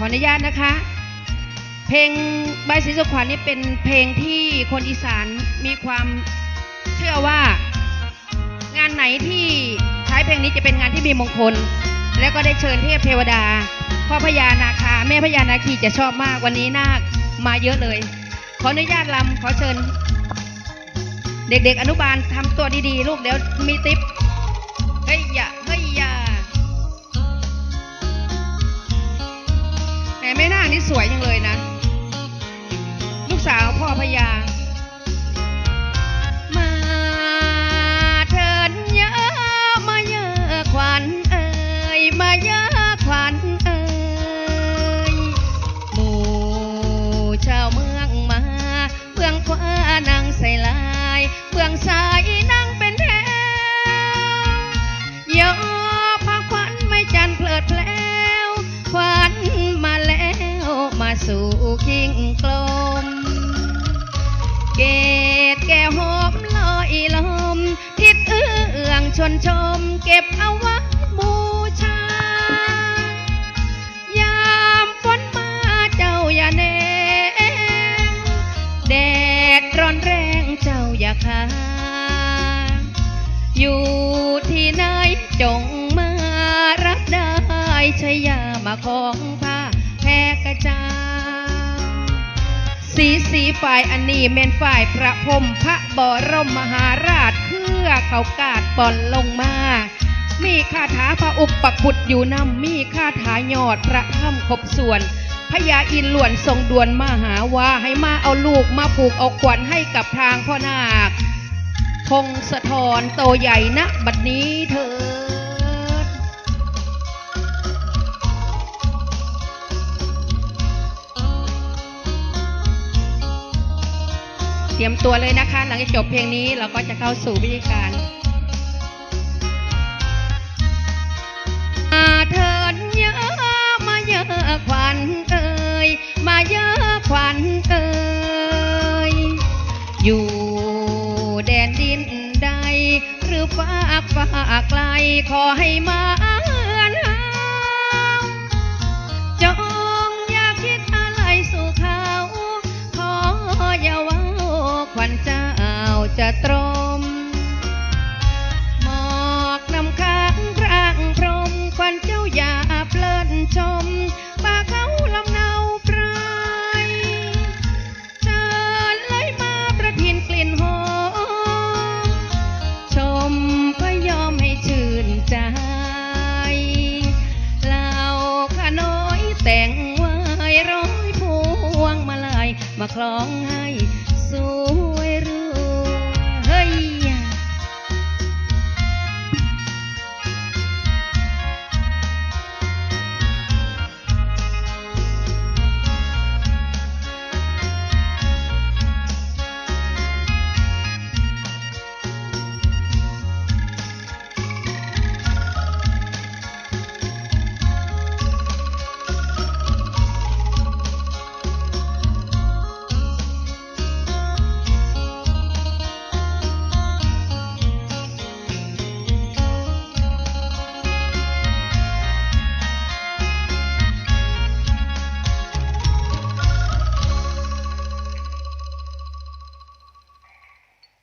ขออนุญาตนะคะ เพลงใบสีสุขวัญนี่เป็นเพลงที่คนอีสานมีความเชื่อว่า งานไหนที่ใช้เพลงนี้จะเป็นงานที่มีมงคล แล้วก็ได้เชิญเทพเทวดาพ่อพญานาคาแม่พญานาคีจะชอบมากวันนี้นาคมาเยอะเลย ขออนุญาตลำขอเชิญ เด็กๆอนุบาลทำตัวดีๆ ลูกเดี๋ยวมีติ๊บเฮ้ยอย่า นาคนี่สวยจังเลยนะ ลูกสาวพ่อพญา สู่คิงกลม เกตแก้วหอมลอยลม ทิดเอื้องชวนชม เก็บเอาไว้บูชา ยามฝนมาเจ้าอย่าแนงแดดร้อนแรงเจ้าอย่าคาอยู่ที่ไหนจงมารับได้ชยามาของผา กระจาสีสีฝ่ายอันนี้เมนฝ่ายพระพรมพระบรมมหาราชเครือเขากาดปอนลงมา มีคาถาพระอุปปคุดอยู่นำมีคาถายอดพระถ้ำครบส่วนพญาอินหลวนทรงดวนมาหาว่าให้มาเอาลูกมาผูกเอาขวัญให้กับทางพ่อนาคคงสะทอนโตใหญ่นะบัดนี้ เตรียมตัวเลยนะคะ หลังจากจบเพลงนี้เราก็จะเข้าสู่พิธีการมาเถิดเยอะมาเยอะขวัญเอ่ยมาเยอะขวัญเอ่ยอยู่แดนดินใด หรือฝากฝากไกลขอให้มา คล้องให้สว